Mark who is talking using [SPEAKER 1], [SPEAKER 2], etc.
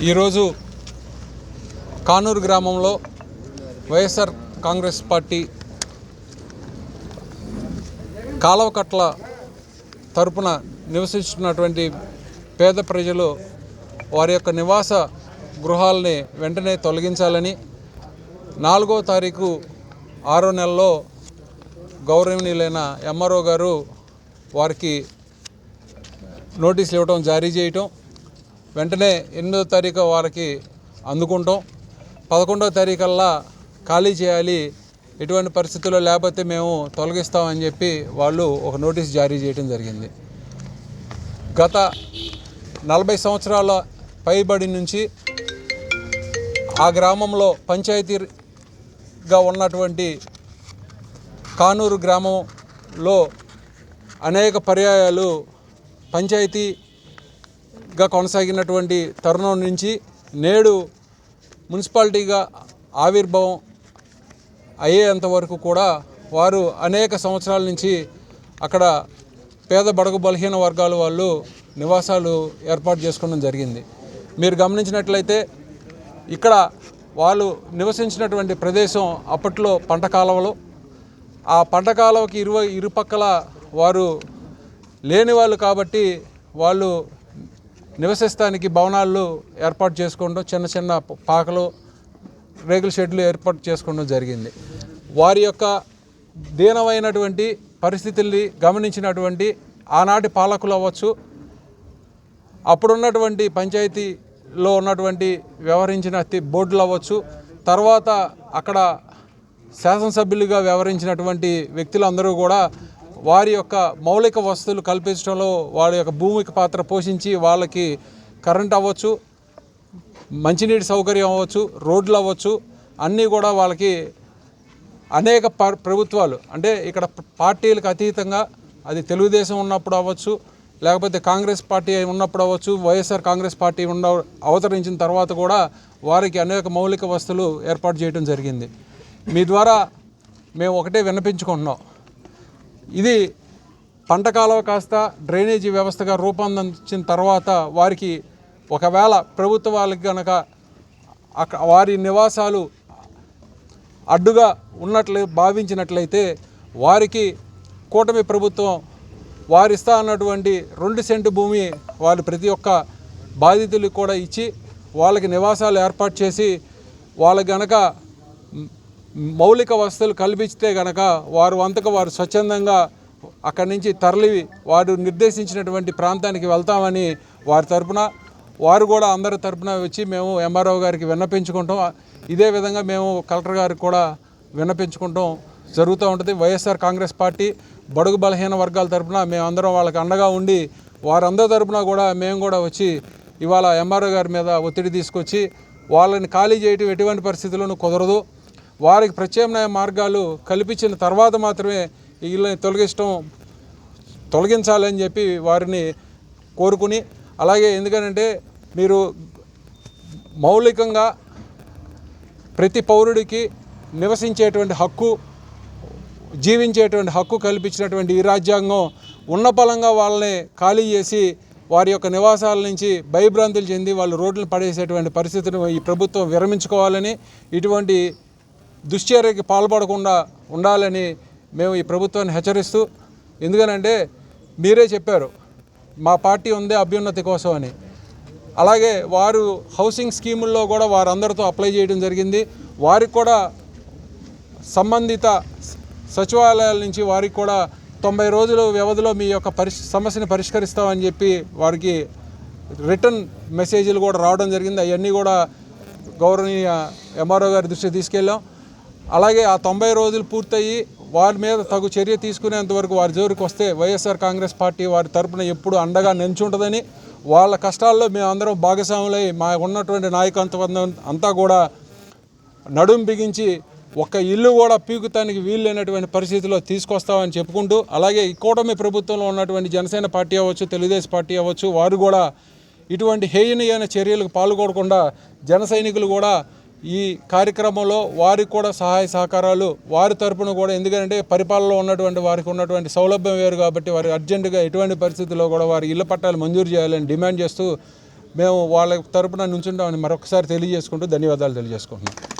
[SPEAKER 1] ఈరోజు కానూరు గ్రామంలో వైఎస్ఆర్ కాంగ్రెస్ పార్టీ కాలవకట్ల తరపున నివసిస్తున్నటువంటి పేద ప్రజలు వారి యొక్క నివాస గృహాలని వెంటనే తొలగించాలని నాలుగో తారీఖు ఆరో నెలలో గౌరవనీయులైన ఎంఆర్ఓ గారు వారికి నోటీసులు ఇవ్వడం జారీ చేయటం వెంటనే ఎనిమిదో తారీఖు వారికి అందుకుంటాం. పదకొండవ తారీఖల్లా ఖాళీ చేయాలి. ఎటువంటి పరిస్థితుల్లో లేకపోతే మేము తొలగిస్తామని చెప్పి వాళ్ళు ఒక నోటీస్ జారీ చేయడం జరిగింది. గత నలభై సంవత్సరాల పైబడి నుంచి ఆ గ్రామంలో పంచాయతీగా ఉన్నటువంటి కానూరు గ్రామంలో అనేక పర్యాయాలు పంచాయతీ గా కొనసాగినటువంటి తరుణం నుంచి నేడు మున్సిపాలిటీగా ఆవిర్భావం అయ్యేంత వరకు కూడా వారు అనేక సంవత్సరాల నుంచి అక్కడ పేద బడుగు బలహీన వర్గాల వాళ్ళు నివాసాలు ఏర్పాటు చేసుకోవడం జరిగింది. మీరు గమనించినట్లయితే ఇక్కడ వాళ్ళు నివసించినటువంటి ప్రదేశం అప్పట్లో పంట కాలువలు ఆ పంట కాలువకి ఇరువ ఇరుపక్కల వారు లేని వాళ్ళు కాబట్టి వాళ్ళు నివసిస్తానికి భవనాలు ఏర్పాటు చేసుకోవడం చిన్న చిన్న పాకలు రేకుల షెడ్లు ఏర్పాటు చేసుకోవడం జరిగింది. వారి యొక్క దీనమైనటువంటి పరిస్థితుల్ని గమనించినటువంటి ఆనాటి పాలకులు అవ్వచ్చు అప్పుడున్నటువంటి పంచాయతీలో ఉన్నటువంటి వ్యవహరించిన బోర్డులు అవ్వచ్చు తర్వాత అక్కడ శాసనసభ్యులుగా వ్యవహరించినటువంటి వ్యక్తులందరూ కూడా వారి యొక్క మౌలిక వసతులు కల్పించడంలో వారి యొక్క భూమికి పాత్ర పోషించి వాళ్ళకి కరెంట్ అవ్వచ్చు మంచినీటి సౌకర్యం అవ్వచ్చు రోడ్లు అవ్వచ్చు అన్నీ కూడా వాళ్ళకి అనేక ప- ప్రభుత్వాలు అంటే ఇక్కడ పార్టీలకు అతీతంగా అది తెలుగుదేశం ఉన్నప్పుడు అవ్వచ్చు లేకపోతే కాంగ్రెస్ పార్టీ ఉన్నప్పుడు అవ్వచ్చు వైఎస్ఆర్ కాంగ్రెస్ పార్టీ ఉన్న అవతరించిన తర్వాత కూడా వారికి అనేక మౌలిక వస్తువులు ఏర్పాటు చేయడం జరిగింది. మీ ద్వారా మేము ఒకటే విన్నపించుకుంటున్నాం. ఇది పంట కాలువ కాస్త డ్రైనేజీ వ్యవస్థగా రూపొందించిన తర్వాత వారికి ఒకవేళ ప్రభుత్వ వాళ్ళకి కనుక వారి నివాసాలు అడ్డుగా ఉన్నట్లు భావించినట్లయితే వారికి కూటమి ప్రభుత్వం వారిస్తా అన్నటువంటి రెండు సెంటు భూమి వారి ప్రతి ఒక్క బాధితులకు కూడా ఇచ్చి వాళ్ళకి నివాసాలు ఏర్పాటు చేసి వాళ్ళకి గనక మౌలిక వసతులు కల్పిస్తే గనక వారు అంతకు వారు స్వచ్ఛందంగా అక్కడి నుంచి తరలి వారు నిర్దేశించినటువంటి ప్రాంతానికి వెళ్తామని వారి తరపున వారు కూడా అందరి తరపున వచ్చి మేము ఎంఆర్ఓ గారికి విన్నపించుకుంటాం. ఇదే విధంగా మేము కలెక్టర్ గారికి కూడా విన్నపించుకుంటాం. జరుగుతూ ఉంటుంది. వైఎస్ఆర్ కాంగ్రెస్ పార్టీ బడుగు బలహీన వర్గాల తరపున మేమందరం వాళ్ళకి అండగా ఉండి వారందరి తరపున కూడా మేము కూడా వచ్చి ఇవాళ ఎంఆర్ఓ గారి మీద ఒత్తిడి తీసుకొచ్చి వాళ్ళని ఖాళీ చేయటం ఎటువంటి పరిస్థితుల్లోనూ కుదరదు. వారికి ప్రత్యామ్నాయ మార్గాలు కల్పించిన తర్వాత మాత్రమే వీళ్ళని తొలగించడం తొలగించాలని చెప్పి వారిని కోరుకుని అలాగే ఎందుకనంటే మీరు మౌలికంగా ప్రతి పౌరుడికి నివసించేటువంటి హక్కు జీవించేటువంటి హక్కు కల్పించినటువంటి ఈ రాజ్యాంగం ఉన్న బలంగా వాళ్ళని ఖాళీ చేసి వారి యొక్క నివాసాల నుంచి భయభ్రాంతులు చెంది వాళ్ళు రోడ్లను పడేసేటువంటి పరిస్థితిని ఈ ప్రభుత్వం విరమించుకోవాలని ఇటువంటి దుశ్చర్యకి పాల్పడకుండా ఉండాలని మేము ఈ ప్రభుత్వాన్ని హెచ్చరిస్తూ ఎందుకనంటే మీరే చెప్పారు మా పార్టీ ఉంది అభ్యున్నతి కోసం అని. అలాగే వారు హౌసింగ్ స్కీముల్లో కూడా వారందరితో అప్లై చేయడం జరిగింది. వారికి కూడా సంబంధిత సచివాలయాల నుంచి వారికి కూడా తొంభై రోజుల వ్యవధిలో మీ యొక్క పరిష్ సమస్యని పరిష్కరిస్తామని చెప్పి వారికి రిటర్న్ మెసేజ్లు కూడా రావడం జరిగింది. అవన్నీ కూడా గౌరవనీయ ఎంఆర్ఓ గారి దృష్టికి తీసుకెళ్ళాం. అలాగే ఆ తొంభై రోజులు పూర్తయి వారి మీద తగు చర్య తీసుకునేంత వరకు వారి జోరికి వస్తే వైఎస్ఆర్ కాంగ్రెస్ పార్టీ వారి తరపున ఎప్పుడు అండగా నిల్చుంటుందని వాళ్ళ కష్టాల్లో మేమందరం భాగస్వాములై మా ఉన్నటువంటి నాయకత్వం అంతా కూడా నడుం బిగించి ఒక్క ఇల్లు కూడా పీకుతానికి వీల్లేనటువంటి పరిస్థితిలో తీసుకొస్తామని చెప్పుకుంటూ అలాగే ఈ కూటమి ప్రభుత్వంలో ఉన్నటువంటి జనసేన పార్టీ అవ్వచ్చు తెలుగుదేశం పార్టీ అవ్వచ్చు వారు కూడా ఇటువంటి హేయనీయమైన చర్యలకు పాల్గొనకుండా జన సైనికులు కూడా ఈ కార్యక్రమంలో వారికి కూడా సహాయ సహకారాలు వారి తరపున కూడా. ఎందుకంటే పరిపాలనలో ఉన్నటువంటి వారికి ఉన్నటువంటి సౌలభ్యం వేరు కాబట్టి వారు అర్జెంటుగా ఎటువంటి పరిస్థితుల్లో కూడా వారి ఇళ్ళ పట్టాలు మంజూరు చేయాలని డిమాండ్ చేస్తూ మేము వాళ్ళ తరపున నుంచుంటామని మరొకసారి తెలియజేసుకుంటూ ధన్యవాదాలు తెలియజేసుకుంటున్నాం.